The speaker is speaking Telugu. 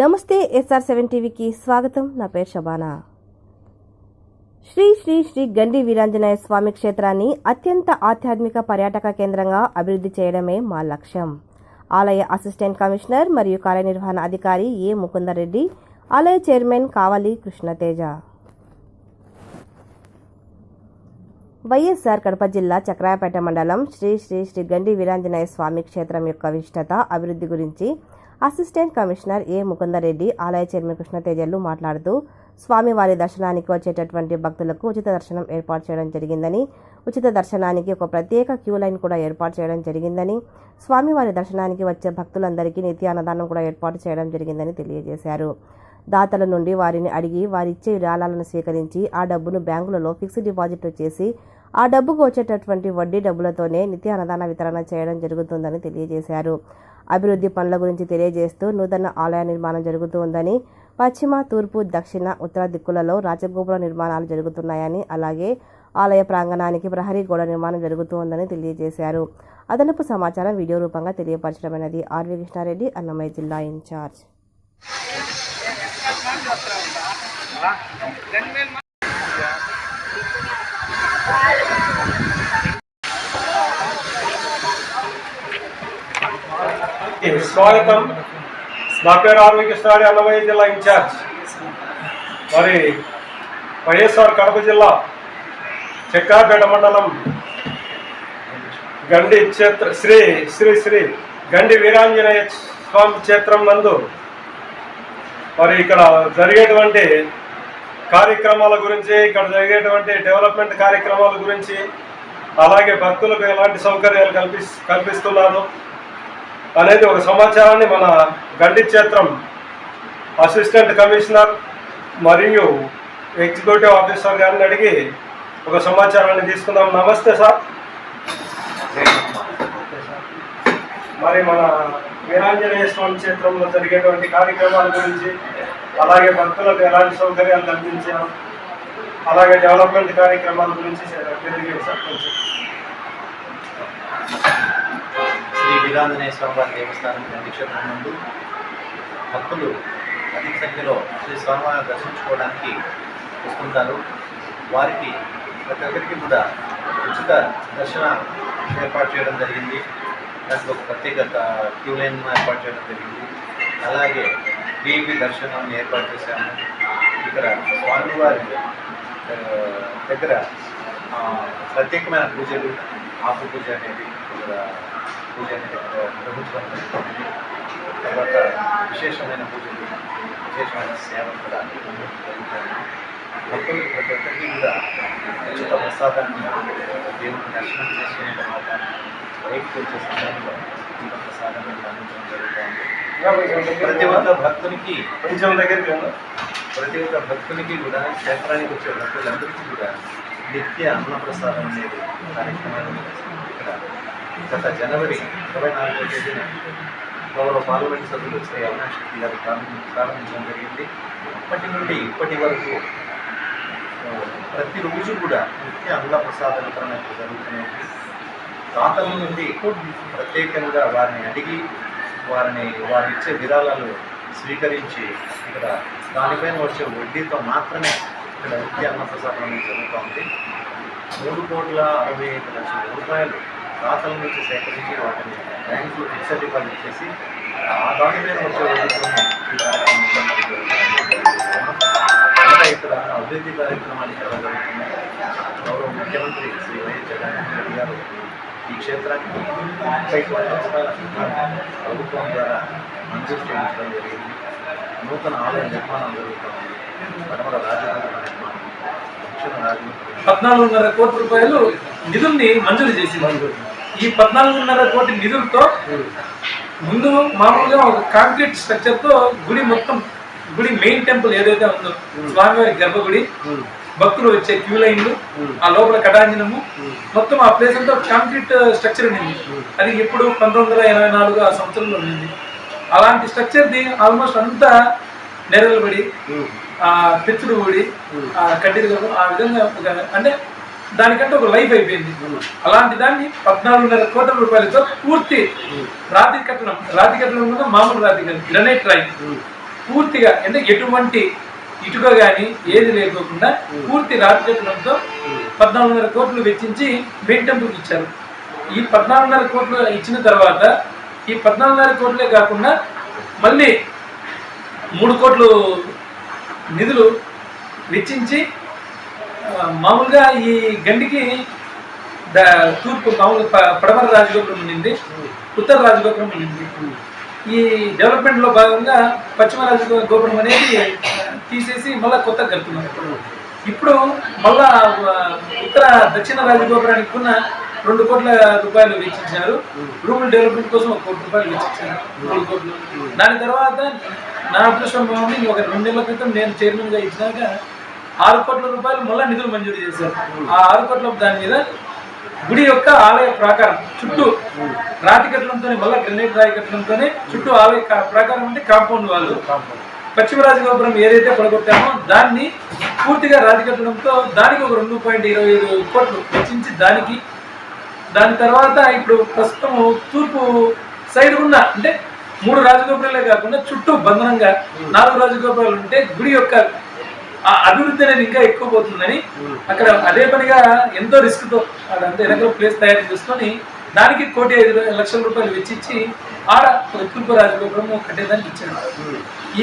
నమస్తే ఎస్ఆర్ సెవెన్ టీవీకి స్వాగతం. నా పేరు శబానా. శ్రీ శ్రీ శ్రీ గండి వీరాంజనేయ స్వామి క్షేత్రాన్ని అత్యంత ఆధ్యాత్మిక పర్యాటక కేంద్రంగా అభివృద్ధి చేయడమే మా లక్ష్యం. ఆలయ అసిస్టెంట్ కమిషనర్ మరియు కార్యనిర్వహణ అధికారి ఏ ముకుందరెడ్డి ఆలయ చైర్మన్ కావలి కృష్ణతేజ. వైఎస్ఆర్ కడప జిల్లా చక్రాయపేట మండలం శ్రీ శ్రీ శ్రీ గండి వీరాంజనేయ స్వామి క్షేత్రం యొక్క విశిష్టత అభివృద్ధి గురించి అసిస్టెంట్ కమిషనర్ ఏ ముకుందరెడ్డి ఆలయ చైర్మన్ కృష్ణతేజలు మాట్లాడుతూ స్వామివారి దర్శనానికి వచ్చేటటువంటి భక్తులకు ఉచిత దర్శనం ఏర్పాటు చేయడం జరిగిందని ఉచిత దర్శనానికి ఒక ప్రత్యేక క్యూ లైన్ కూడా ఏర్పాటు చేయడం జరిగిందని స్వామివారి దర్శనానికి వచ్చే భక్తులందరికీ నిత్య అన్నదానం కూడా ఏర్పాటు చేయడం జరిగిందని తెలియజేశారు. దాతల నుండి వారిని అడిగి వారిచ్చే విరాళాలను స్వీకరించి ఆ డబ్బును బ్యాంకులలో ఫిక్స్డ్ డిపాజిట్లు చేసి ఆ డబ్బుకు వచ్చేటటువంటి వడ్డీ డబ్బులతోనే నిత్య అన్నదాన వితరణ చేయడం జరుగుతుందని తెలియజేశారు. అభివృద్ధి పనుల గురించి తెలియజేస్తూ నూతన ఆలయ నిర్మాణం జరుగుతుందని పశ్చిమ తూర్పు దక్షిణ ఉత్తర దిక్కులలో రాజగోపుర నిర్మాణాలు జరుగుతున్నాయని అలాగే ఆలయ ప్రాంగణానికి ప్రహరీ గోడ నిర్మాణం జరుగుతుందని తెలియజేశారు. అదనపు సమాచారం వీడియో రూపంగా తెలియపరచడమైనది ఆర్వి కృష్ణారెడ్డి అన్నమయ్య జిల్లా ఇన్ఛార్జ్. స్వాగతం. నా పేరు ఆర్వి అన్నమయ్య జిల్లా ఇన్ఛార్జ్. మరి వైఎస్ఆర్ కడప జిల్లా చెక్కాపేట మండలం గండి క్షేత్ర శ్రీ శ్రీ శ్రీ గండి వీరాంజనేయ స్వామి క్షేత్రం నందు మరి ఇక్కడ జరిగేటువంటి కార్యక్రమాల గురించి ఇక్కడ జరిగేటువంటి డెవలప్మెంట్ కార్యక్రమాల గురించి అలాగే భక్తులకు ఎలాంటి సౌకర్యాలు కల్పి కల్పిస్తున్నారు అనేది ఒక సమాచారాన్ని మన గండి క్షేత్రం అసిస్టెంట్ కమిషనర్ మరియు ఎగ్జిక్యూటివ్ ఆఫీసర్ గారిని అడిగి ఒక సమాచారాన్ని తీసుకుందాం. నమస్తే సార్. మరి మన వీరాంజనేయ స్వామి క్షేత్రంలో జరిగేటువంటి కార్యక్రమాల గురించి అలాగే భక్తులకు ఎలాంటి సౌకర్యాలు కల్పించాం అలాగే డెవలప్మెంట్ కార్యక్రమాల గురించి తెలియజేయండి సార్ శ్రీ వీరాంజనేయ స్వామివారి దేవస్థానం క్షేత్రం ముందు భక్తులు అధిక సంఖ్యలో శ్రీ స్వామివారిని దర్శించుకోవడానికి వస్తుంటారు. వారికి ప్రతి ఒక్కరికి కూడా ఉచిత దర్శన ఏర్పాటు చేయడం జరిగింది. దాంట్లో ఒక ప్రత్యేక క్యూ లైన్ ఏర్పాటు చేయడం జరిగింది. అలాగే వీపీ దర్శనం ఏర్పాటు చేశాము. ఇక్కడ స్వామివారి ఆ, దగ్గర ఆ, ప్రత్యేకమైన పూజలు ఆకు పూజ అనేది ఇక్కడ పూజ అనేది ఇక్కడ నిర్వహించడం జరుగుతుంది తర్వాత విశేషమైన పూజలు విశేషమైన సేవ కూడా జరుగుతుంది భక్తులు ప్రతి ఒక్కరికి కూడా ఉచిత ప్రసాదాన్ని దేవుని దర్శనం చేసుకునే తర్వాత బయటకు వచ్చే సమయంలో ఉచిత ప్రసాదాన్ని అందించడం జరుగుతుంది. ఇంకా కొంచెం ప్రతి ఒక్క భక్తునికి కొంచెం దగ్గరికి. ప్రతి ఒక్క భక్తునికి కూడా క్షేత్రానికి వచ్చే భక్తులందరికీ కూడా నిత్య అన్నప్రసాదం అనేది కార్యక్రమాన్ని ఇక్కడ గత జనవరి ఇరవై నాలుగో తేదీన గౌరవ పార్లమెంట్ సభ్యులు శ్రీ అవినాష్ రెడ్డి గారు ప్రారంభి ప్రారంభించడం జరిగింది అప్పటి నుండి ఇప్పటి వరకు ప్రతిరోజు కూడా నిత్య అన్న ప్రసాద వితరణ ఇక్కడ జరుగుతున్నాయి దాతల నుండి ప్రత్యేకంగా వారిని అడిగి వారిని వారు ఇచ్చే విరాళాలు స్వీకరించి ఇక్కడ దానిపైన వచ్చే వడ్డీతో మాత్రమే ఇక్కడ నిత్య అన్నప్రసాదం జరుగుతోంది. మూడు కోట్ల అరవై ఐదు లక్షల రూపాయలు దాతల నుంచి సేకరించి వాటిని బ్యాంకులు ఫిక్స్డ్ డిపాజిట్ చేసి ఆ దానిపైన వచ్చే వడ్డీతో ఇంకా ఇక్కడ అభివృద్ధి కార్యక్రమాలు చాలా జరుగుతున్నాయి. గౌరవ ముఖ్యమంత్రి శ్రీ వైఎస్ జగన్మోహన్ రెడ్డి గారు ఈ క్షేత్రానికి విధానం ప్రభుత్వం ద్వారా మంజూరు చేయించడం జరిగింది. నూతన ఆలయ నిర్మాణం జరుగుతుంది. పడమర రాజధాని నిర్మాణం. పద్నాలుగున్నర కోట్ల రూపాయలు నిధుల్ని మంజూరు చేసింది. ఈ పద్నాలుగున్నర కోటి నిధులతో ముందు మామూలుగా ఒక కాంక్రీట్ స్ట్రక్చర్తో గుడి మొత్తం గుడి మెయిన్ టెంపుల్ ఏదైతే ఉందో స్వామివారి గర్భగుడి భక్తులు వచ్చే క్యూ లైన్లు ఆ లోపల కటాంజనము. మొత్తం ఆ ప్లేస్ అంతా కాంక్రీట్ స్ట్రక్చర్ ఉండింది అది ఎప్పుడు పంతొమ్మిది వందల ఎనభై నాలుగు ఆ సంవత్సరంలో ఉండింది అలాంటి స్ట్రక్చర్ది ఆల్మోస్ట్ అంతా నెరవేరబడి ఆ పెచ్చుడు ఊడి ఆ కడ్డీలు ఆ విధంగా అంటే దానికంటే ఒక లైఫ్ అయిపోయింది. అలాంటి దాన్ని పద్నాలుగున్నర కోట్ల రూపాయలతో పూర్తి రాతి కట్టడం రాతి కట్టడం కూడా మామూలు రాతి గ్రనైట్ రాయి. పూర్తిగా అంటే ఎటువంటి ఇటుక కానీ ఏది లేకోకుండా పూర్తి రాజకీయంతో పద్నాలుగున్నర కోట్లు వెచ్చించి మెయిన్ టెంపుల్కి ఇచ్చారు ఈ పద్నాలుగున్నర కోట్లు ఇచ్చిన తర్వాత ఈ పద్నాలుగున్నర కోట్లే కాకుండా మళ్ళీ మూడు కోట్లు నిధులు వెచ్చించి మామూలుగా ఈ గండికి తూర్పు మామూలు పడమర రాజగోపురం ఉండింది ఉత్తర రాజగోపురం ఉండింది. ఈ డెవలప్మెంట్లో భాగంగా పశ్చిమ రాజగోపురం అనేది తీసేసి మళ్ళా కొత్త కలుపుతున్నారు. ఇప్పుడు మళ్ళా ఉత్తర దక్షిణ రాజగోపురానికి ఉన్న రెండు కోట్ల రూపాయలు వెచ్చించారు. రూరల్ డెవలప్మెంట్ కోసం ఒక కోటి రూపాయలు వెచ్చించారు. మూడు కోట్లు. దాని తర్వాత నా అదృష్టం బాగుంది ఒక రెండు నెలల క్రితం నేను చైర్మన్గా ఇచ్చినాక ఆరు కోట్ల రూపాయలు మళ్ళీ నిధులు మంజూరు చేశారు. ఆ ఆరు కోట్ల దాని మీద గుడి యొక్క ఆలయ ప్రాకారం చుట్టూ రాతి కట్టడంతో మళ్ళా గ్రనైట్ రాయి కట్టడంతోనే చుట్టూ ఆలయ ప్రాకారం అంటే కాంపౌండ్ వాళ్ళు. కాంపౌండ్ పశ్చిమ రాజగోపురం ఏదైతే పడగొట్టామో దాన్ని పూర్తిగా రాతి కట్టడంతో దానికి ఒక రెండు పాయింట్ ఇరవై ఐదు కోట్లు వెచ్చించి దానికి దాని తర్వాత ఇప్పుడు ప్రస్తుతం తూర్పు సైడ్ ఉన్న అంటే మూడు రాజగోపురాలే కాకుండా చుట్టూ బంధనంగా నాలుగు రాజగోపురాలు ఉంటే గుడి యొక్క ఆ అభివృద్ధి అనేది ఇంకా ఎక్కువ పోతుందని అక్కడ అదే పనిగా ఎంతో రిస్క్తో అదంతా వెనక ప్లేస్ తయారు చేసుకొని దానికి కోటి ఐదు లక్షల రూపాయలు వెచ్చించి ఆడ తూర్పు రాజగోపురం కట్టేదానికి ఇచ్చారు. ఈ